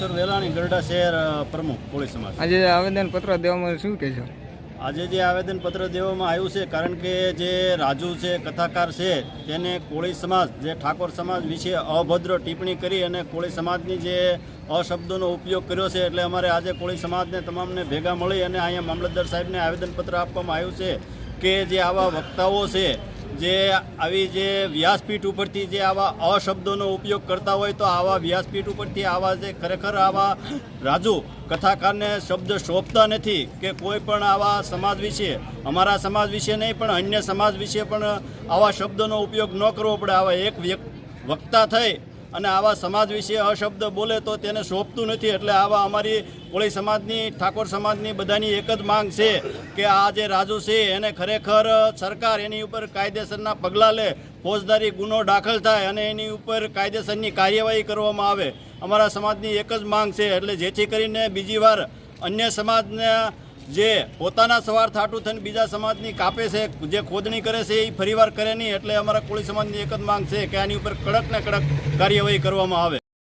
ઈશ્વર વેલાણી ગરડા શહેર પ્રમુખ કોળી સમાજ. આજે આવેદન પત્ર દેવામાં શું કહેશો? આજે જે આવેદનપત્ર દેવામાં આવ્યું છે કારણ કે જે રાજુ છે કથાકાર છે તેને કોળી સમાજ જે ઠાકોર સમાજ વિશે અભદ્ર ટિપ્પણી કરી અને કોળી સમાજની જે અશબ્દોનો ઉપયોગ કર્યો છે એટલે અમારે આજે કોળી સમાજને તમામને ભેગા મળી અને અહીંયા મામલતદાર સાહેબને આવેદનપત્ર આપવામાં આવ્યું છે કે જે આવા વક્તાઓ છે જે આવી જે વ્યાસપીઠ ઉપરથી જે આવા અશબ્દોનો ઉપયોગ કરતા હોય તો આવા વ્યાસપીઠ ઉપરથી આવા જે ખરેખર આવા રાજુ કથાકારને શબ્દ શોભતા નથી કે કોઈ પણ આવા સમાજ વિશે, અમારા સમાજ વિશે નહીં, પણ અન્ય સમાજ વિશે પણ આવા શબ્દોનો ઉપયોગ ન કરવો પડે. આવા એક વ્યક્ત, વક્તા થઈ અને આવા સમાજ વિશે અશબ્દ બોલે તો તેને શોભતું નથી, એટલે આવા અમારી કોળી સમાજની, ઠાકોર સમાજની બધાની એક જ માંગ છે કે આ જે રાજુ છે, એને ખરેખર સરકાર એની ઉપર કાયદેસરના પગલાં લે, ફોજદારી ગુનો દાખલ થાય અને એની ઉપર કાયદેસરની કાર્યવાહી કરવામાં આવે. અમારા સમાજની એક જ માંગ છે, એટલે જેથી કરીને બીજી વાર અન્ય સમાજના જે પોતાના સવાર થાટું થઈને બીજા સમાજની કાપે છે, જે ખોદણી કરે છે, એ ફરીવાર કરે નહીં, એટલે અમારા કોળી સમાજની એક જ માંગ છે કે આની ઉપર કડક ને કડક કાર્યવાહી કરવામાં આવે.